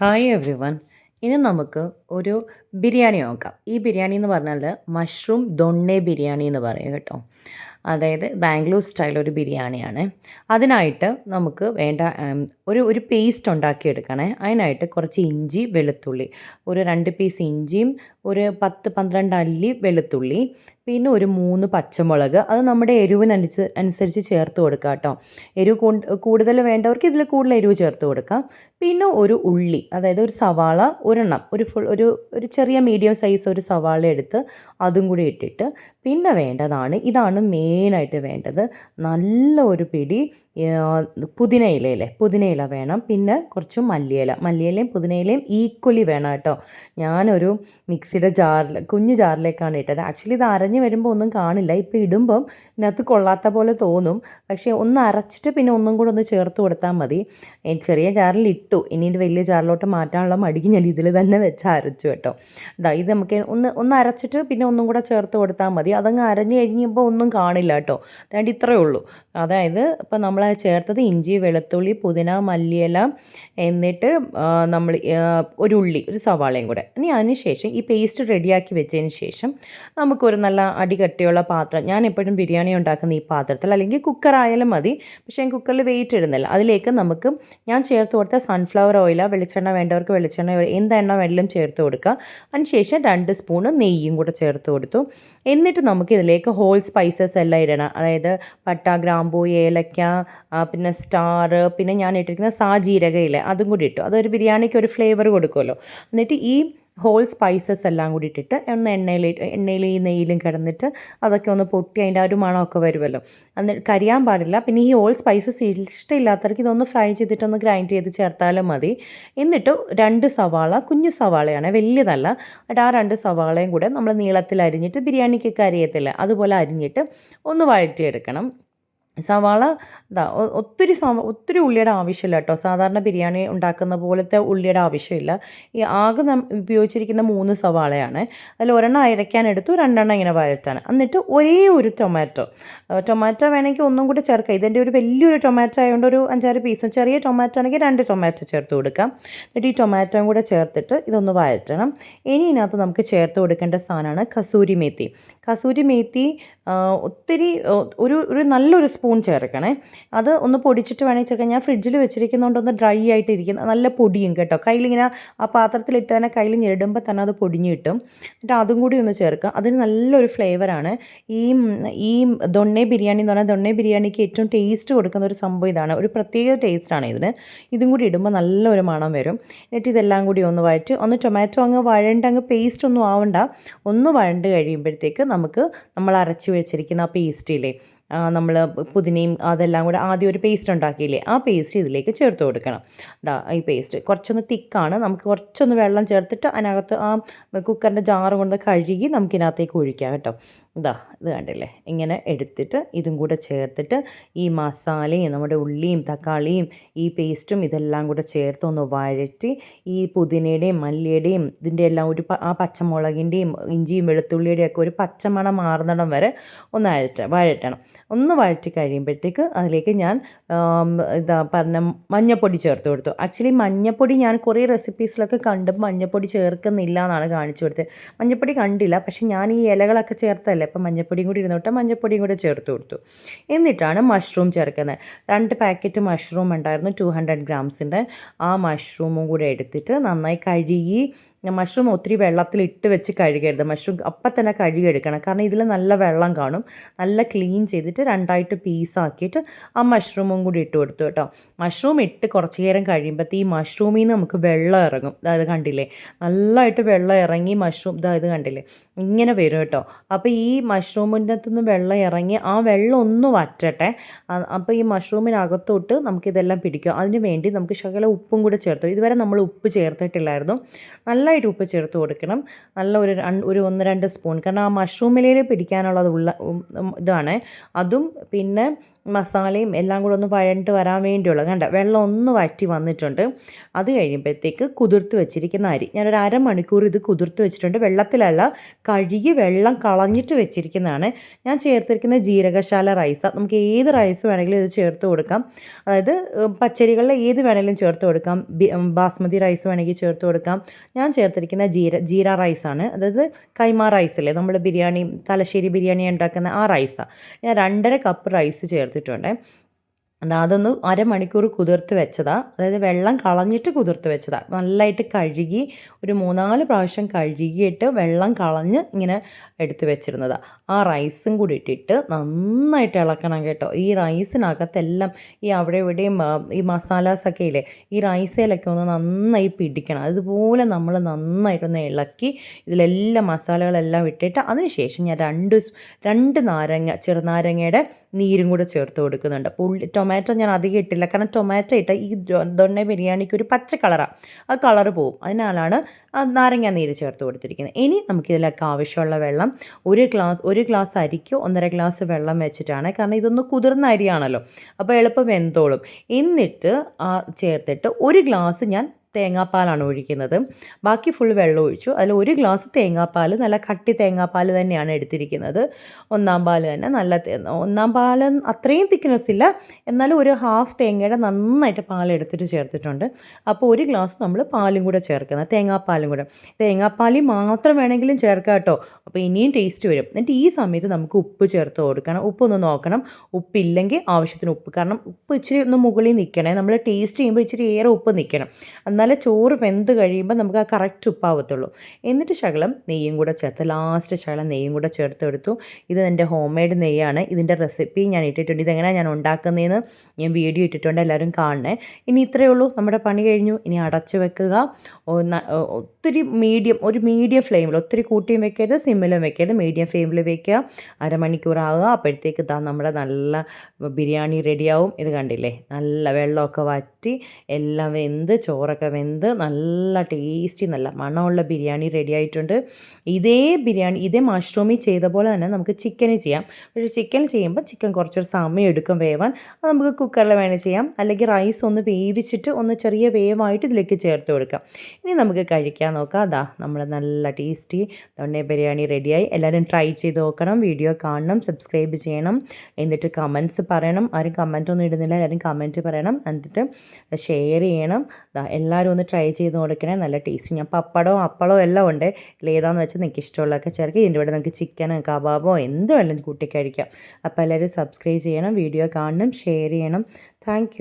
Hi every one ഇനി നമുക്ക് ഒരു ബിരിയാണി നോക്കാം. ഈ ബിരിയാണി എന്ന് പറഞ്ഞാൽ മഷ്റൂം ദൊണ്ണെ ബിരിയാണി എന്ന് പറയും കേട്ടോ. അതായത് ബാംഗ്ലൂർ സ്റ്റൈൽ ഒരു ബിരിയാണിയാണ്. അതിനായിട്ട് നമുക്ക് വേണ്ട ഒരു ഒരു പേസ്റ്റ് ഉണ്ടാക്കിയെടുക്കണേ. അതിനായിട്ട് കുറച്ച് ഇഞ്ചി വെളുത്തുള്ളി. ഒരു രണ്ട് പീസ് ഇഞ്ചിയും ഒരു പത്ത് പന്ത്രണ്ട് അല്ലി വെളുത്തുള്ളി. പിന്നെ ഒരു മൂന്ന് പച്ചമുളക്. അത് നമ്മുടെ എരിവിനനുസരിച്ച് അനുസരിച്ച് ചേർത്ത് കൊടുക്കുക കേട്ടോ. എരിവ് കൂടുതൽ വേണ്ടവർക്ക് ഇതിൽ കൂടുതൽ എരിവ് ചേർത്ത് കൊടുക്കാം. പിന്നെ ഒരു ഉള്ളി അതായത് ഒരു സവാള ഒരെണ്ണം ഒരു ഫുൾ ഒരു ഒരു ചെറിയ മീഡിയം സൈസ് ഒരു സവാള എടുത്ത് അതും കൂടി ഇട്ടിട്ട് പിന്നെ വേണ്ടതാണ് ഇതാണ് മെയിനായിട്ട് വേണ്ടത്. നല്ല ഒരു പിടി പുതിനയിലയില്ലേ പുതിനയില വേണം. പിന്നെ കുറച്ച് മല്ലിയില. മല്ലിയിലയും പുതിനയിലയും ഈക്വലി വേണം കേട്ടോ. ഞാനൊരു മിക്സിയുടെ ജാറിൽ കുഞ്ഞു ജാറിലേക്കാണ് ഇട്ടത്. ആക്ച്വലി ഇത് അരഞ്ഞ് വരുമ്പോൾ ഒന്നും കാണില്ല. ഇപ്പോൾ ഇടുമ്പം ഇതിനകത്ത് കൊള്ളാത്ത പോലെ തോന്നും. പക്ഷേ ഒന്ന് അരച്ചിട്ട് പിന്നെ ഒന്നും കൂടെ ഒന്ന് ചേർത്ത് കൊടുത്താൽ മതി. ചെറിയ ജാറിൽ ഇട്ടു. ഇനി ഇത് വലിയ ജാറിലോട്ട് മാറ്റാനുള്ള മടിക്ക് ഞാൻ ഇതിൽ തന്നെ വെച്ച് അരച്ചു കേട്ടോ. ഇതാ ഇത് നമുക്ക് ഒന്ന് ഒന്ന് അരച്ചിട്ട് പിന്നെ ഒന്നും കൂടെ ചേർത്ത് കൊടുത്താൽ മതി. അതങ്ങ് അരഞ്ഞ് കഴിഞ്ഞപ്പോൾ ഒന്നും കാണില്ല കേട്ടോ. അതായത് ഇത്രയേ ഉള്ളൂ. അതായത് ഇപ്പം നമ്മൾ ചേർത്തത് ഇഞ്ചി വെളുത്തുള്ളി പുതിന മല്ലിയില എന്നിട്ട് നമ്മൾ ഒരു ഉള്ളി ഒരു സവാളയും കൂടെ. ഇനി അതിന് ശേഷം ഈ പേസ്റ്റ് റെഡിയാക്കി വെച്ചതിന് ശേഷം നമുക്കൊരു നല്ല അടികട്ടിയുള്ള പാത്രം ഞാൻ എപ്പോഴും ബിരിയാണി ഉണ്ടാക്കുന്ന ഈ പാത്രത്തിൽ അല്ലെങ്കിൽ കുക്കർ ആയാലും മതി പക്ഷേ ഞാൻ കുക്കറിൽ വെയിറ്റ് ഇടുന്നില്ല. അതിലേക്ക് നമുക്ക് ഞാൻ ചേർത്ത് കൊടുത്ത സൺഫ്ലവർ ഓയില വെളിച്ചെണ്ണ വേണ്ടവർക്ക് വെളിച്ചെണ്ണ എന്ത് എണ്ണ വെള്ളം ചേർത്ത് കൊടുക്കുക അതിനുശേഷം രണ്ട് സ്പൂണ് നെയ്യും കൂടെ ചേർത്ത് കൊടുത്തു. എന്നിട്ട് നമുക്ക് ഇതിലേക്ക് ഹോൾ സ്പൈസസ് എല്ലാം ഇടണം. അതായത് പട്ട ഗ്രാമ്പൂ ഏലക്ക പിന്നെ സ്റ്റാർ പിന്നെ ഞാൻ ഇട്ടിരിക്കുന്ന സാജീരകയില്ലേ അതും കൂടി ഇട്ടു. അതൊരു ബിരിയാണിക്ക് ഒരു ഫ്ലേവർ കൊടുക്കുമല്ലോ. എന്നിട്ട് ഈ ഹോൾ സ്പൈസസ് എല്ലാം കൂടി ഇട്ടിട്ട് ഒന്ന് എണ്ണയിൽ എണ്ണയിൽ ഈ നെയ്യിലും കിടന്നിട്ട് അതൊക്കെ ഒന്ന് പൊട്ടി അതിന്റെ ആ ഒരു മണമൊക്കെ വരുമല്ലോ. എന്നിട്ട് കരിയാൻ പാടില്ല. പിന്നെ ഈ ഹോൾ സ്പൈസസ് ഇഷ്ടമില്ലാത്തവർക്ക് ഇതൊന്ന് ഫ്രൈ ചെയ്തിട്ട് ഒന്ന് ഗ്രൈൻഡ് ചെയ്ത് ചേർത്താലും മതി. എന്നിട്ട് രണ്ട് സവാള കുഞ്ഞു സവാളയാണ് വലിയതല്ല എന്നിട്ട് ആ രണ്ട് സവാളയും കൂടെ നമ്മൾ നീളത്തിൽ അരിഞ്ഞിട്ട് ബിരിയാണിക്കൊക്കെ അരിയത്തില്ല അതുപോലെ അരിഞ്ഞിട്ട് ഒന്ന് വഴറ്റിയെടുക്കണം. സവാള ഇതാ ഒത്തിരി സവ ഒത്തിരി ഉള്ളിയുടെ ആവശ്യമില്ല കേട്ടോ. സാധാരണ ബിരിയാണി ഉണ്ടാക്കുന്ന പോലത്തെ ഉള്ളിയുടെ ആവശ്യമില്ല. ഈ ആകെ ഉപയോഗിച്ചിരിക്കുന്ന മൂന്ന് സവാളയാണ്. അതിൽ ഒരെണ്ണം അരയ്ക്കാൻ എടുത്തു രണ്ടെണ്ണം ഇങ്ങനെ വഴറ്റാൻ എന്നിട്ട് ഒരേ ഒരു ടൊമാറ്റോ. ടൊമാറ്റോ വേണമെങ്കിൽ ഒന്നും കൂടി ചേർക്കാം. ഇതിന്റെ ഒരു വലിയൊരു ടൊമാറ്റോ ആയതുകൊണ്ട് ഒരു അഞ്ചാറ് പീസ് ചെറിയ ടൊമാറ്റോ ആണെങ്കിൽ രണ്ട് ടൊമാറ്റോ ചേർത്ത് കൊടുക്കാം. എന്നിട്ട് ഈ ടൊമാറ്റോയും കൂടെ ചേർത്തിട്ട് ഇതൊന്ന് വഴറ്റണം. ഇനി ഇതിനകത്ത് നമുക്ക് ചേർത്ത് കൊടുക്കേണ്ട സാധനമാണ് കസൂരി മേത്തി. കസൂരി മേത്തി ഒത്തിരി ഒരു ഒരു നല്ലൊരു സ്പൂൺ ചേർക്കണേ. അത് ഒന്ന് പൊടിച്ചിട്ട് വേണമെങ്കിൽ ചേർക്കാം. ഞാൻ ഫ്രിഡ്ജിൽ വെച്ചിരിക്കുന്നതുകൊണ്ട് ഒന്ന് ഡ്രൈ ആയിട്ട് നല്ല പൊടിയും കേട്ടോ. കയ്യിലിങ്ങനെ ആ പാത്രത്തിലിട്ട് തന്നെ കയ്യിൽ ഞെടുമ്പോൾ തന്നെ അത് പൊടിഞ്ഞു കിട്ടും. എന്നിട്ട് അതും കൂടി ഒന്ന് ചേർക്കുക. അതിന് നല്ലൊരു ഫ്ലേവറാണ്. ഈ ഈ ദൊണ്ണെ ബിരിയാണി എന്ന് പറഞ്ഞാൽ ദൊണ്ണെ ബിരിയാണിക്ക് ഏറ്റവും ടേസ്റ്റ് കൊടുക്കുന്ന ഒരു സംഭവം ഇതാണ്. ഒരു പ്രത്യേക ടേസ്റ്റാണ് ഇതിന്. ഇതും കൂടി ഇടുമ്പോൾ നല്ലൊരു മണം വരും. എന്നിട്ട് ഇതെല്ലാം കൂടി ഒന്ന് വഴറ്റി ഒന്ന് ടൊമാറ്റോ അങ്ങ് വഴണ്ട് അങ്ങ് പേസ്റ്റ് ഒന്നും ആവണ്ട. ഒന്ന് വഴണ്ട് കഴിയുമ്പോഴത്തേക്ക് നമുക്ക് നമ്മൾ അരച്ച് വെച്ചിരിക്കുന്ന ആ പേസ്റ്റില്ലേ നമ്മൾ പുതിനയും അതെല്ലാം കൂടെ ആദ്യം ഒരു പേസ്റ്റ് ഉണ്ടാക്കിയില്ലേ ആ പേസ്റ്റ് ഇതിലേക്ക് ചേർത്ത് കൊടുക്കണം. ദാ ഈ പേസ്റ്റ് കുറച്ചൊന്ന് തിക്കാണ്. നമുക്ക് കുറച്ചൊന്ന് വെള്ളം ചേർത്തിട്ട് അതിനകത്ത് ആ കുക്കറിന്റെ ജാറ് കൊണ്ട് കഴുകി നമുക്കിതിനകത്തേക്ക് ഒഴിക്കാം കേട്ടോ. ഇതാ ഇത് കണ്ടില്ലേ? ഇങ്ങനെ എടുത്തിട്ട് ഇതും കൂടെ ചേർത്തിട്ട് ഈ മസാലയും നമ്മുടെ ഉള്ളിയും തക്കാളിയും ഈ പേസ്റ്റും ഇതെല്ലാം കൂടെ ചേർത്ത് ഒന്ന് വഴറ്റി ഈ പുതിനയുടെയും മല്ലിയുടെയും ഇതിന്റെ എല്ലാം ഒരു ആ പച്ചമുളകിന്റെയും ഇഞ്ചിയും വെളുത്തുള്ളിയുടെയും ഒക്കെ ഒരു പച്ചമണം മാറുന്നിടം വരെ ഒന്ന് അഴറ്റ വഴറ്റണം. ഒന്ന് വഴറ്റി കഴിയുമ്പോഴത്തേക്ക് അതിലേക്ക് ഞാൻ ഇതാ പറഞ്ഞ മഞ്ഞപ്പൊടി ചേർത്ത് കൊടുത്തു. ആക്ച്വലി മഞ്ഞപ്പൊടി ഞാൻ കുറേ റെസിപ്പീസിലൊക്കെ കണ്ട് മഞ്ഞപ്പൊടി ചേർക്കുന്നില്ല എന്നാണ് കാണിച്ചു കൊടുത്തത്. മഞ്ഞപ്പൊടി കണ്ടില്ല പക്ഷേ ഞാൻ ഈ ഇലകളൊക്കെ ചേർത്തല്ലേ അപ്പം മഞ്ഞപ്പൊടിയും കൂടി ഇരുന്നോട്ട് മഞ്ഞപ്പൊടിയും കൂടി ചേർത്ത് കൊടുത്തു. എന്നിട്ടാണ് മഷ്റൂം ചേർക്കുന്നത്. രണ്ട് പാക്കറ്റ് മഷ്റൂം ഉണ്ടായിരുന്നു ടു ഹൺഡ്രഡ് ഗ്രാംസിന്റെ ആ മഷ്റൂമും കൂടെ എടുത്തിട്ട് നന്നായി കഴുകി മഷ്റൂം ഒത്തിരി വെള്ളത്തിൽ ഇട്ട് വെച്ച് കഴുകരുത്. മഷ്റൂം അപ്പം തന്നെ കഴുകിയെടുക്കണം. കാരണം ഇതിൽ നല്ല വെള്ളം കാണും. നല്ല ക്ലീൻ ചെയ്തിട്ട് രണ്ടായിട്ട് പീസാക്കിയിട്ട് ആ മഷ്റൂമും കൂടി ഇട്ട് കൊടുത്തു കേട്ടോ. മഷ്റൂം ഇട്ട് കുറച്ച് നേരം കഴിയുമ്പോഴത്തേ ഈ മഷ്റൂമിൽ നിന്ന് നമുക്ക് വെള്ളം ഇറങ്ങും. അതായത് കണ്ടില്ലേ? നല്ലതായിട്ട് വെള്ളം ഇറങ്ങി മഷ്റൂം ഇതായത് കണ്ടില്ലേ? ഇങ്ങനെ വരും കേട്ടോ. അപ്പോൾ ഈ മഷ്റൂമിന്റെ അകത്തുനിന്ന് വെള്ളം ഇറങ്ങി ആ വെള്ളം ഒന്ന് വറ്റട്ടെ. അപ്പോൾ ഈ മഷ്റൂമിനകത്തോട്ട് നമുക്കിതെല്ലാം പിടിക്കും. അതിന് വേണ്ടി നമുക്ക് ശകല ഉപ്പും കൂടെ ചേർത്തു. ഇതുവരെ നമ്മൾ ഉപ്പ് ചേർത്തിട്ടില്ലായിരുന്നു. നല്ലതായിട്ട് ഉപ്പ് ചേർത്ത് കൊടുക്കണം. നല്ല ഒരു ഒരു ഒന്ന് രണ്ട് സ്പൂൺ. കാരണം ആ മഷ്റൂം മഷ്റൂമിലയിൽ പിടിക്കാനുള്ളത് ഉള്ള ഇതാണ്. അതും പിന്നെ മസാലയും എല്ലാം കൂടെ ഒന്ന് വഴണ്ട് വരാൻ വേണ്ടിയുള്ള കണ്ട വെള്ളം ഒന്ന് വറ്റി വന്നിട്ടുണ്ട്. അത് കഴിയുമ്പോഴത്തേക്ക് കുതിർത്ത് വെച്ചിരിക്കുന്ന അരി. ഞാനൊരു അരമണിക്കൂർ ഇത് കുതിർത്ത് വെച്ചിട്ടുണ്ട്. വെള്ളത്തിലല്ല കഴുകി വെള്ളം കളഞ്ഞിട്ട് വെച്ചിരിക്കുന്നതാണ്. ഞാൻ ചേർത്തിരിക്കുന്ന ജീരകശാല റൈസ നമുക്ക് ഏത് റൈസ് വേണമെങ്കിലും ഇത് ചേർത്ത് കൊടുക്കാം. അതായത് പച്ചരികളിൽ ഏത് വേണമെങ്കിലും ചേർത്ത് കൊടുക്കാം. ബാസ്മതി റൈസ് വേണമെങ്കിൽ ചേർത്ത് കൊടുക്കാം. ഞാൻ ചേർത്തിരിക്കുന്ന ജീര ജീര റൈസാണ്. അതായത് കൈമ റൈസില്ലേ നമ്മൾ ബിരിയാണി തലശ്ശേരി ബിരിയാണി ഉണ്ടാക്കുന്ന ആ റൈസാണ് ഞാൻ രണ്ടര കപ്പ് റൈസ് ചേർത്തിട്ടുണ്ട് അതൊന്ന് അരമണിക്കൂർ കുതിർത്ത് വെച്ചതാ. അതായത് വെള്ളം കളഞ്ഞിട്ട് കുതിർത്ത് വെച്ചതാ. നല്ലതായിട്ട് കഴുകി ഒരു മൂന്നാൽ പ്രാവശ്യം കഴുകിയിട്ട് വെള്ളം കളഞ്ഞ് ഇങ്ങനെ എടുത്ത് വെച്ചിരുന്നതാണ് ആ റൈസും കൂടി ഇട്ടിട്ട് നന്നായിട്ട് ഇളക്കണം കേട്ടോ. ഈ റൈസിനകത്തെല്ലാം ഈ അവിടെ ഇവിടെയും ഈ മസാലാസൊക്കെ ഇല്ലേ ഈ റൈസിലൊക്കെ ഒന്ന് നന്നായി പിടിക്കണം. അതുപോലെ നമ്മൾ നന്നായിട്ടൊന്ന് ഇളക്കി ഇതിലെല്ലാം മസാലകളെല്ലാം ഇട്ടിട്ട് അതിനുശേഷം ഞാൻ രണ്ട് രണ്ട് നാരങ്ങ ചെറുനാരങ്ങയുടെ നീരും കൂടെ ചേർത്ത് കൊടുക്കുന്നുണ്ട്. പുള്ളി ടൊമാറ്റോ ഞാൻ അധികം ഇട്ടില്ല. കാരണം ടൊമാറ്റോ ഇട്ട ഈ ദൊണ്ണ ബിരിയാണിക്ക് ഒരു പച്ച കളറാണ് ആ. കളറ് പോവും. അതിനാലാണ് നാരങ്ങ നീര് ചേർത്ത് കൊടുത്തിരിക്കുന്നത്. ഇനി നമുക്കിതിലൊക്കെ ആവശ്യമുള്ള വെള്ളം ഒരു ഗ്ലാസ് ഒരു ഗ്ലാസ് അരിക്ക് ഒന്നര ഗ്ലാസ് വെള്ളം വെച്ചിട്ടാണ്. കാരണം ഇതൊന്ന് കുതിർന്ന അരിയാണല്ലോ. അപ്പോൾ എളുപ്പം വെന്തോളും. എന്നിട്ട് ചേർത്തിട്ട് ഒരു ഗ്ലാസ് ഞാൻ തേങ്ങാപ്പാലാണ് ഒഴിക്കുന്നത്. ബാക്കി ഫുൾ വെള്ളം ഒഴിച്ചു. അതിൽ ഒരു ഗ്ലാസ് തേങ്ങാപ്പാൽ നല്ല കട്ടി തേങ്ങാപ്പാൽ തന്നെയാണ് എടുത്തിരിക്കുന്നത്. ഒന്നാം പാൽ തന്നെ നല്ല ഒന്നാം പാൽ അത്രയും തിക്നെസ് ഇല്ല. എന്നാലും ഒരു ഹാഫ് തേങ്ങയുടെ നന്നായിട്ട് പാൽ എടുത്തിട്ട് ചേർത്തിട്ടുണ്ട്. അപ്പോൾ ഒരു ഗ്ലാസ് നമ്മൾ പാലും കൂടെ ചേർക്കുന്നത് തേങ്ങാപ്പാലും കൂടെ. തേങ്ങാപ്പാലിൽ മാത്രം വേണമെങ്കിലും ചേർക്കാം കേട്ടോ. അപ്പോൾ ഇനിയും ടേസ്റ്റ് വരും. എന്നിട്ട് ഈ സമയത്ത് നമുക്ക് ഉപ്പ് ചേർത്ത് കൊടുക്കണം. ഉപ്പൊന്ന് നോക്കണം. ഉപ്പില്ലെങ്കിൽ ആവശ്യത്തിന് ഉപ്പ്. കാരണം ഉപ്പ് ഇച്ചിരി ഒന്ന് മുകളിൽ നിൽക്കണേ. നമ്മൾ ടേസ്റ്റ് ചെയ്യുമ്പോൾ ഇച്ചിരി ഏറെ ഉപ്പ് നിൽക്കണം. എന്നാലേ ചോറ് വെന്ത് കഴിയുമ്പോൾ നമുക്ക് ആ കറക്റ്റ് ഉപ്പാവത്തുള്ളൂ. എന്നിട്ട് ശകലം നെയ്യും കൂടെ ചേർത്ത് ലാസ്റ്റ് ശകലം നെയ്യും കൂടെ ചേർത്തെടുത്തു. ഇത് എന്റെ ഹോം മെയ്ഡ് നെയ്യാണ്. ഇതിന്റെ റെസിപ്പി ഞാൻ ഇട്ടിട്ടുണ്ട്. ഇതെങ്ങനെയാണ് ഞാൻ ഉണ്ടാക്കുന്നതെന്ന് ഞാൻ വീഡിയോ ഇട്ടിട്ടുണ്ട്. എല്ലാവരും കാണണേ. ഇനി ഇത്രയേ ഉള്ളൂ. നമ്മുടെ പണി കഴിഞ്ഞു. ഇനി അടച്ച് വെക്കുക. ഒത്തിരി മീഡിയം ഒരു മീഡിയം ഫ്ലെയിമിൽ ഒത്തിരി കൂട്ടിയും വെക്കരുത് സിമ്മിലും വെക്കരുത്. മീഡിയം ഫ്ലെയിമിൽ വെക്കുക. അരമണിക്കൂറാവുക. അപ്പോഴത്തേക്ക് ഇതാ നമ്മുടെ നല്ല ബിരിയാണി റെഡിയാവും ഇത് കണ്ടില്ലേ? നല്ല വെള്ളമൊക്കെ വറ്റി എല്ലാം വെന്ത് ചോറൊക്കെ വെന്ത് നല്ല ടേസ്റ്റി നല്ല മണമുള്ള ബിരിയാണി റെഡി ആയിട്ടുണ്ട്. ഇതേ ബിരിയാണി ഇതേ മഷ്റൂമിൽ ചെയ്ത പോലെ തന്നെ നമുക്ക് ചിക്കന് ചെയ്യാം. പക്ഷേ ചിക്കൻ ചെയ്യുമ്പോൾ ചിക്കൻ കുറച്ചൊരു സമയം എടുക്കും വേവാൻ. അത് നമുക്ക് കുക്കറിൽ വേണേൽ ചെയ്യാം. അല്ലെങ്കിൽ റൈസ് ഒന്ന് വേവിച്ചിട്ട് ഒന്ന് ചെറിയ വേവായിട്ട് ഇതിലേക്ക് ചേർത്ത് കൊടുക്കാം. ഇനി നമുക്ക് കഴിക്കാൻ നോക്കാം. അതാ നമ്മൾ നല്ല ടേസ്റ്റി തൊണ്ണേ ബിരിയാണി റെഡിയായി എല്ലാവരും ട്രൈ ചെയ്ത് നോക്കണം. വീഡിയോ കാണണം. സബ്സ്ക്രൈബ് ചെയ്യണം. എന്നിട്ട് കമന്റ്സ് പറയണം. ആരും കമന്റ് ഒന്നും ഇടുന്നില്ല. എല്ലാവരും കമന്റ് പറയണം. എന്നിട്ട് ഷെയർ ചെയ്യണം. എല്ലാവരും എല്ലാവരും ഒന്ന് ട്രൈ ചെയ്ത് കൊടുക്കണേ നല്ല ടേസ്റ്റ് ഞാൻ പപ്പടവും അപ്പളവും എല്ലാം ഉണ്ട്. ഏതാണെന്ന് വെച്ചാൽ നിങ്ങൾക്ക് ഇഷ്ടമുള്ളതൊക്കെ ചേർക്കുക ഇതിന്റെ കൂടെ നിങ്ങൾക്ക് ചിക്കനോ കബാബോ എന്ത് വേണമെങ്കിലും കൂട്ടി കഴിക്കാം. അപ്പോൾ എല്ലാവരും സബ്സ്ക്രൈബ് ചെയ്യണം വീഡിയോ കാണണം ഷെയർ ചെയ്യണം. താങ്ക്